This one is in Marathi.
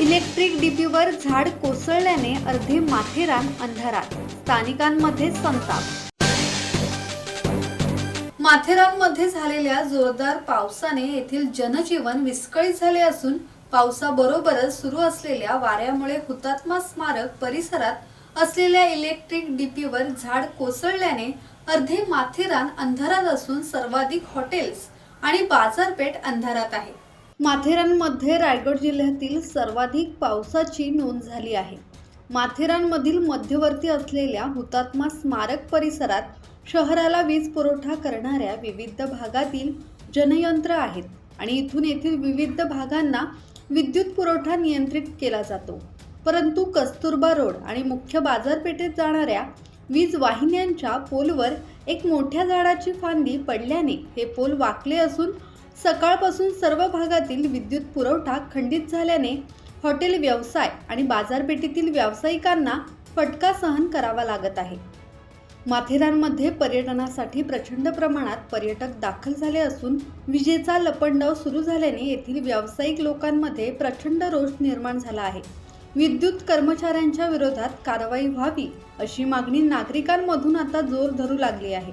इलेक्ट्रिक डीपीवर झाड कोसळल्याने अर्धे माथेरान अंधारात. स्थानिकांमध्ये संताप. माथेरानमध्ये झालेल्या जोरदार पावसाने येथील जनजीवन विस्कळीत झाले असून पावसाबरोबरच सुरू असलेल्या वाऱ्यामुळे हुतात्मा स्मारक परिसरात असलेल्या इलेक्ट्रिक डीपीवर झाड कोसळल्याने अर्धे माथेरान अंधारात असून सर्वाधिक हॉटेल्स आणि बाजारपेठ अंधारात आहे. माथेरानमध्ये रायगड जिल्ह्यातील सर्वाधिक पावसाची नोंद झाली आहे. माथेरानमधील मध्यवर्ती असलेल्या हुतात्मा स्मारक परिसरात शहराला वीज पुरवठा करणाऱ्या विविध भागातील जनयंत्र आहेत आणि इथून येथील विविध भागांना विद्युत पुरवठा नियंत्रित केला जातो. परंतु कस्तुरबा रोड आणि मुख्य बाजारपेठेत जाणाऱ्या वीज वाहिन्यांच्या पोलवर एक मोठ्या झाडाची फांदी पडल्याने हे पोल वाकले असून सकाळपासून सर्व भागातील विद्युत पुरवठा खंडित झाल्याने हॉटेल व्यवसाय आणि बाजारपेठेतील व्यावसायिकांना फटका सहन करावा लागत आहे. माथेरानमध्ये पर्यटनासाठी प्रचंड प्रमाणात पर्यटक दाखल झाले असून विजेचा लपंडाव सुरू झाल्याने येथील व्यावसायिक लोकांमध्ये प्रचंड रोष निर्माण झाला आहे. विद्युत कर्मचाऱ्यांच्या विरोधात कारवाई व्हावी अशी मागणी नागरिकांमधून आता जोर धरू लागली आहे.